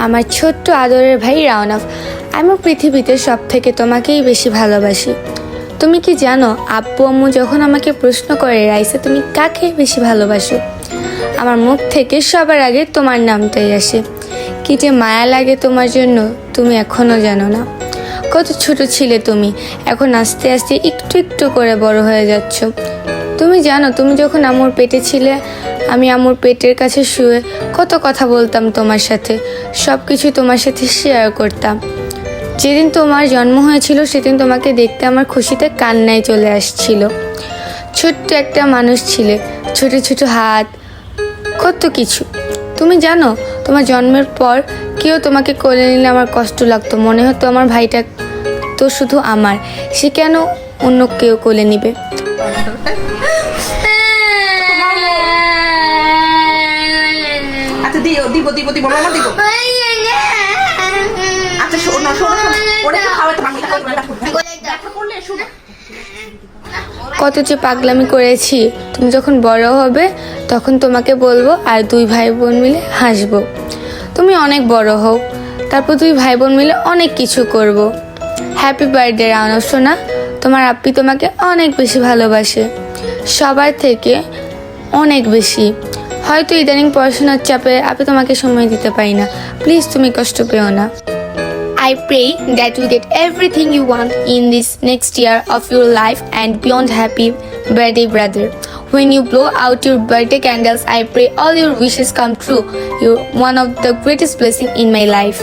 আমার ছোট্ট আদরের ভাই রাওনাফ আমি পৃথিবীতে সব থেকে তোমাকেই বেশি ভালোবাসি। তুমি কি জানো, আব্বু আম্মু যখন আমাকে প্রশ্ন করে, রাইসা, তুমি কাকে বেশি ভালোবাসো? আমার মুখ থেকে সবার আগে তোমার নামটাই আসে। কি যে মায়া লাগে তোমার জন্য, তুমি এখনও জানো না। কত ছোট ছিলে তুমি, এখন আস্তে আস্তে একটু একটু করে বড় হয়ে যাচ্ছ। তুমি জানো, তুমি যখন আমার পেটে ছিলে আমি আমার পেটের কাছে শুয়ে কত কথা বলতাম তোমার সাথে। সব কিছু তোমার সাথে শেয়ার করতাম। যেদিন তোমার জন্ম হয়েছিল সেদিন তোমাকে দেখতে আমার খুশিতে কান্নায় চলে আসছিল। ছোট্ট একটা মানুষ ছিলে ছোট ছোট হাত কত কিছু। তুমি জানো তোমার জন্মের পর কেউ তোমাকে কোলে নিলে আমার কষ্ট লাগতো মনে হতো আমার ভাইটা তো শুধু আমার সে কেন অন্য কেউ কোলে নিবে? দিও দিব দিব দিব মামা দিব। আচ্ছা শোনো শোনো, ওরে তো খাওয়াতে পারবি, দেখা করলে কত যে পাগলামি করেছি। তুমি যখন বড় হবে, তখন তোমাকে বলব আর দুই ভাই বোন মিলে হাসবো। তুমি অনেক বড় হও, তারপর দুই ভাই বোন মিলে অনেক কিছু করব। হ্যাপি বার্থডে রাওনা সোনা। তোমার আপ্পি তোমাকে অনেক বেশি ভালোবাসে। সবার থেকে অনেক বেশি। হয়তো ইদানিং পড়াশোনার চাপে আমি তোমাকে সময় দিতে পারি না। প্লিজ তুমি কষ্ট পেও না। I pray that you get everything you want in this next year of your life and beyond happy birthday brother when you blow out your birthday candles I pray all your wishes come true your one of the greatest blessing in my life